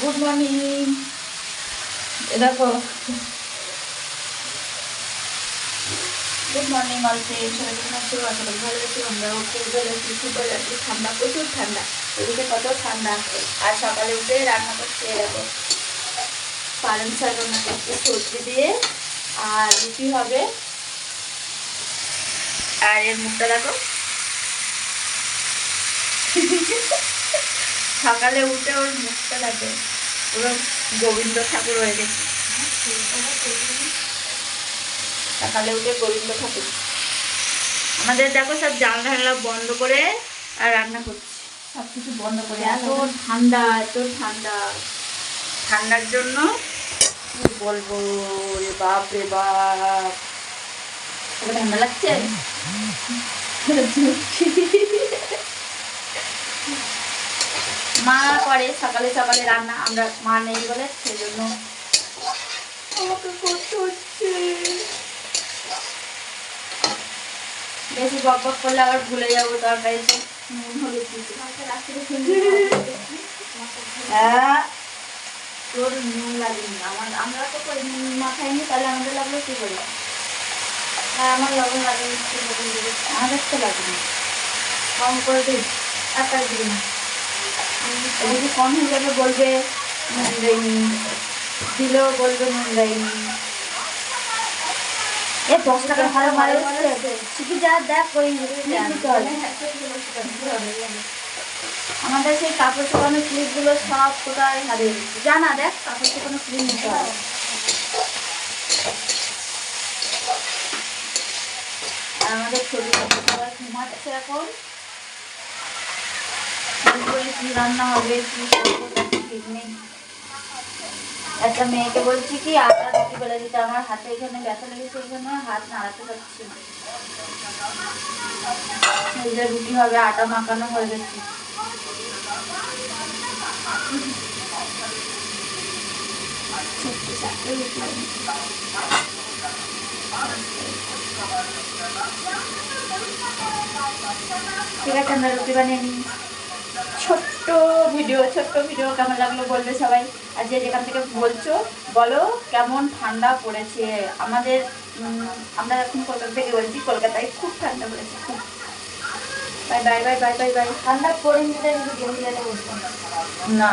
Good morning দেখো। Good morning সবাই আছো? আশা করি ভালো আছো। আমরা সুপার আছি। ঠান্ডা, প্রচুর ঠান্ডা। এদিকে কত ঠান্ডা। আর সকালে উঠে রান্না করছে এরকম পালং শাক রান্না করছে, সবজি দিয়ে। আর রুটি হবে। আর এর মুখটা দেখো। সকালে উঠে ওর মুখটা দেখো পুরো গোবিন্দ ঠাকুর হয়ে গেছে। সকালে উঠে গোবিন্দ ঠাকুর। আমাদের দেখো সব জানলা বন্ধ করে আর রান্না করছি। সব কিছু বন্ধ করে এত ঠান্ডা এত ঠান্ডা। ঠান্ডার জন্য কি বলব রে বাপ রে বাপ। ঠান্ডা লাগছে? মা করে সকালে সকালে রান্না আমরা মা নেই বলে সেজন্য আমাকে করতে হচ্ছে। বেশি বক বক করলে আবার ভুলে যাব তরকারিতে। নুন হলুদ হ্যাঁ। তোর নুন লাগেনি। আমার আমরা তো নুন মাখাই নি তাহলে আমাদের লাগল কি করে? হ্যাঁ আমার লবণ লাগেনি আমাদের তো লাগেনি। কম করে দিই একটা দিই যদি কম হয়ে যাবে বলবে নুন দেয়নি দিলেও বলবে নুন দেয়নি এ দশ টাকা ভালো ভালো শিখে যা দেখ ওই আমাদের সেই কাপড় শুকানো ক্লিপগুলো সব কোথায় হারিয়ে জানা দেখ কাপড় শুকানো ক্লিপ নিতে হবে। আমাদের ঘুমাচ্ছে এখন? দুপুরে কি রান্না হবে কি করব তার ঠিক নেই একটা মেয়েকে বলছি কি আটা রুটি বেলে দিতে আমার হাতে এখানে ব্যথা লেগেছে এখানে হাত নাড়াতে পারছি না এই যে রুটি হবে আটা মাখানো হয়ে গেছে ঠিক আছে আমরা রুটি বানিয়ে নিই ছোট্ট ভিডিও ছোট্ট ভিডিও কেমন লাগল বলবে সবাই? আর যে যেখান থেকে বলছো, বলো কেমন ঠান্ডা পড়েছে? আমাদের আমরা এখন কলকাতা থেকে বলছি, কলকাতায় খুব ঠান্ডা পড়েছে, খুব। Bye bye bye bye bye bye. ঠান্ডা খেলাতে না।